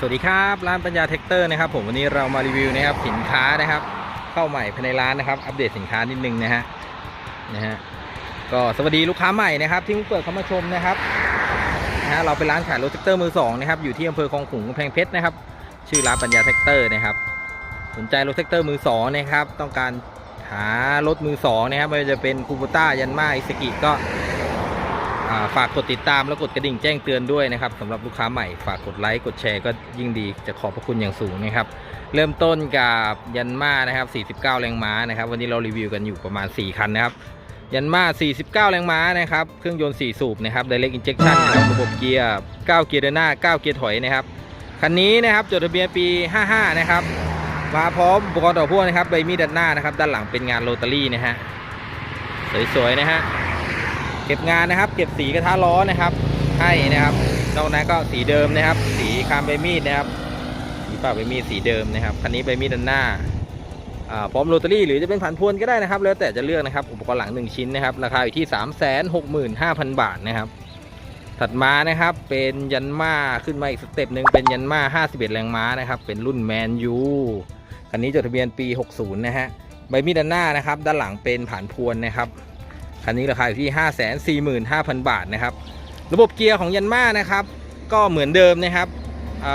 สวัสดีครับร้านปัญญาเทคเตอร์นะครับผมวันนี้เรามารีวิวนะครับสินค้านะครับ เข้าใหม่ภายในร้านนะครับ อัปเดตสินค้านิดนึงนะฮะนะฮะก็สวัสดีลูกค้าใหม่นะครับ ที่เพิ่งเปิดเข้ามาชมนะครับนะฮะเราเป็นร้านขายรถแท็กเตอร์มือสองนะครับอยู่ที่อำเภอคลองขลุงกำแพงเพชรนะครับ ชื่อร้านปัญญาแท็กเตอร์นะครับ สนใจรถแท็กเตอร์มือสองนะครับ ต้องการหารถมือสองนะครับไม่ว่าจะเป็นคูบูต้ายันมาอิสกิก็ ฝากกดติดตามแล้วกดกระดิ่งแจ้งเตือนด้วยนะครับสำหรับลูกค้าใหม่ฝากกดไลค์กดแชร์ก็ยิ่งดีจะขอบพระคุณอย่างสูงนะครับ เริ่มต้นกับยันมานะครับ 49 แรงม้านะครับ วันนี้เรารีวิวกันอยู่ประมาณ 4 คันนะครับ ยันมา 49 แรงม้านะครับ เครื่องยนต์ 4 สูบนะครับ Direct Injection นะครับระบบเกียร์ 9 เกียร์เดินหน้า 9 เกียร์ถอยนะครับ คันนี้นะครับจดทะเบียนปี 55 นะครับ มาพร้อมอุปกรณ์ต่อพ่วงนะครับใบมีดด้านหน้านะครับ ด้านหลังเป็นงานโรตารี่นะฮะสวยๆนะฮะ เก็บงานนะครับ เก็บสีกระทะล้อนะครับ ให้นะครับนอกนั้นก็สีเดิมนะครับ สีคามใบมีดนะครับสีปากใบมีดสีเดิมนะครับคันนี้ใบมีดด้านหน้าอ่าพร้อมโรตารี่หรือจะเป็นผันพวนก็ได้นะครับ แล้วแต่จะเลือกนะครับ อุปกรณ์หลัง 1 ชิ้นนะครับ ราคาอยู่ที่ 365,000 บาทนะครับ ถัดมานะครับเป็นยันมาขึ้นมาอีกสเต็ปหนึ่งเป็นยันมา 51 แรงม้านะครับ เป็นรุ่นแมนยูคันนี้จดทะเบียนปี 60 นะฮะใบมีดด้านหน้านะครับ ด้านหลังเป็นผ่านพวนนะครับ คันนี้ราคาอยู่ที่ 545,000 บาทนะครับ ระบบเกียร์ของยันมานะครับ ก็เหมือนเดิมนะครับอ่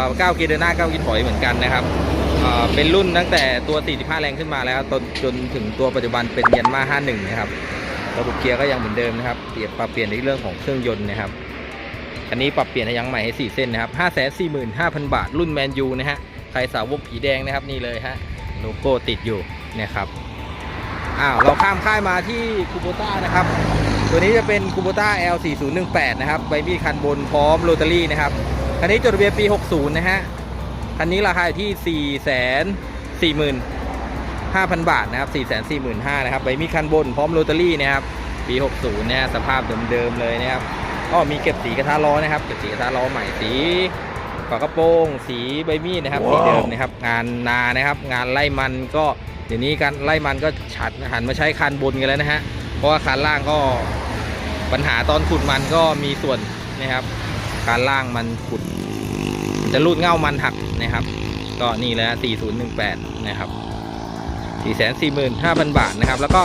าเกียร์เดินหน้า9เกียร์ถอยเหมือนกันนะครับเป็นรุ่นตั้งแต่ตัว 45 แรงขึ้นมาแล้วจนจนถึงตัวปัจจุบันเป็นยันมา 51 นะครับ ระบบเกียร์ก็ยังเหมือนเดิมนะครับเปลี่ยนปรับเปลี่ยนในเรื่องของเครื่องยนต์นะครับคันนี้ปรับเปลี่ยนให้ยังใหม่ให้ 4 เส้นนะครับ 545,000 บาท รุ่นแมนยูนะฮะ ใครสาวกผีแดงนะครับนี่เลยฮะ โลโก้ติดอยู่นะครับ อ้าวเราข้ามค่ายมาที่คูโบต้านะครับ ตัวนี้จะเป็นคูโบต้า L4018 นะครับใบมีดคันบนพร้อมโรตารี่นะครับ คันนี้จดทะเบียนปี 60 นะฮะ คันนี้ราคาอยู่ที่ 4 4 5,000 บาทนะครับ 445,000นะครับใบมีดคันบนพร้อมโรตารี่นะครับ ปี 60 เนะฮะสภาพเดิมๆเลยนะครับก็มีเก็บสีกระทะล้อนะครับ เก็บสีกระทะล้อใหม่สีฝากระโปรง สีใบมีดนะครับ สีเดิมนะครับ งานนานะครับ งานไล่มันก็ เดี๋ยวนี้การไล่มันก็ฉัดหันมาใช้คันบนกันแล้วนะฮะ เพราะว่าคันล่างก็ปัญหาตอนขุดมันก็มีส่วนนะครับการล่างมันขุด จะรูดเง่ามันหักนะครับ ก็นี่แหละ4018 นะครับ 445,000 บาทนะครับ แล้วก็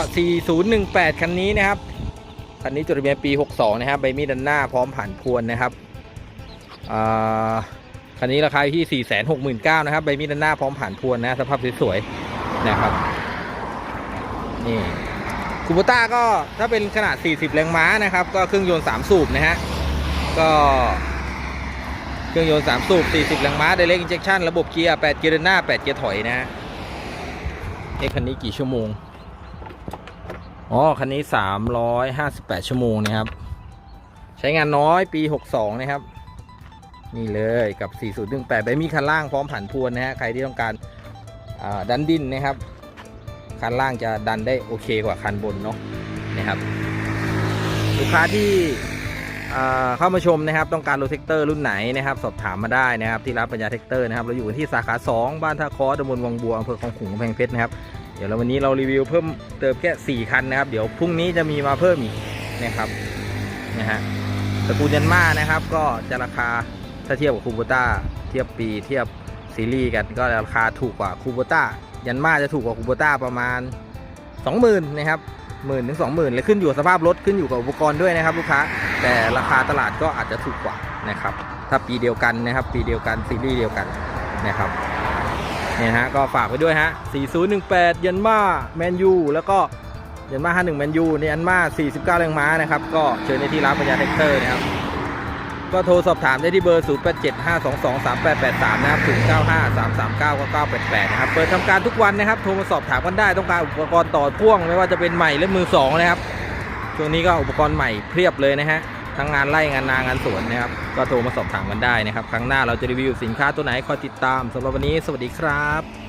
4018 คันนี้นะครับ คันนี้จดทะเบียนปี 62 นะครับ ใบมีดด้านหน้าพร้อมผ่านพวนนะครับคันนี้ราคาที่ 469,000นะครับ ใบมีดด้านหน้าพร้อมผ่านพวนนะ สภาพสวยๆ นะครับนี่คูโบต้าก็ถ้าเป็นขนาด 40 แรงม้านะครับ ก็เครื่องยนต์ 3 สูบนะฮะก็เครื่องยนต์ 3 สูบ 40 แรงม้า Direct Injection ระบบเกียร์ 8 เกียร์เดินหน้า 8 เกียร์ถอยนะฮะเอ๊ะคันนี้กี่ชั่วโมง อ๋อ คันนี้ 358 ชั่วโมงนะครับ ใช้งานน้อยปี 62 นะครับ นี่เลยกับ 4018ใบมีคันล่างพร้อมผันพวนนะฮะ ใครที่ต้องการ ดันดินนะครับ คันล่างจะดันได้โอเคกว่าคันบนเนาะนะครับ ลูกค้าที่เข้ามาชมนะครับ ต้องการรถเทคเตอร์รุ่นไหนนะครับ สอบถามมาได้นะครับ ที่ร้านปัญญาเทคเตอร์นะครับ เราอยู่ที่สาขา 2 บ้านท่าคอตำบลวังบัวอำเภอคลองขุงกำแพงเพชรนะครับ เดี๋ยวเราวันนี้เรารีวิวเพิ่มเติมแค่ 4 คันนะครับ เดี๋ยวพรุ่งนี้จะมีมาเพิ่มอีกนะครับ นะฮะตระกูลยันมานะครับ ก็จะราคาถ้าเทียบกับคูโบต้า เทียบปี เทียบ ซีรีส์กันก็ราคาถูกกว่าคูโบต้ายันมาจะถูกกว่าคูโบต้าประมาณ 20,000นะครับหมื่นถึงสองหมื่นเลยขึ้นอยู่สภาพรถขึ้นอยู่กับอุปกรณ์ด้วยนะครับลูกค้า แต่ราคาตลาดก็อาจจะถูกกว่านะครับ ถ้าปีเดียวกันนะครับ ปีเดียวกันซีรีส์เดียวกันนะครับเนี่ยฮะก็ฝากไว้ด้วยฮะ 4018 ยันมาแมนยูแล้วก็ยันมา51แมนยูในยันมา49 แรงม้านะครับ ก็เชิญในที่ร้านปัญญาเทคเตอร์นะครับ ก็โทรสอบถามได้ที่เบอร์ 0875223883 นะครับ 0953399988 นะครับ เปิดทำการทุกวันนะครับ โทรมาสอบถามกันได้ ต้องการอุปกรณ์ต่อพ่วง ไม่ว่าจะเป็นใหม่และมือสองนะครับ ช่วงนี้ก็อุปกรณ์ใหม่เพียบเลยนะฮะ ทั้งงานไร่งานนางานสวนนะครับ ก็โทรมาสอบถามกันได้นะครับ ครั้งหน้าเราจะรีวิวสินค้าตัวไหนคอยติดตามสำหรับวันนี้ สวัสดีครับ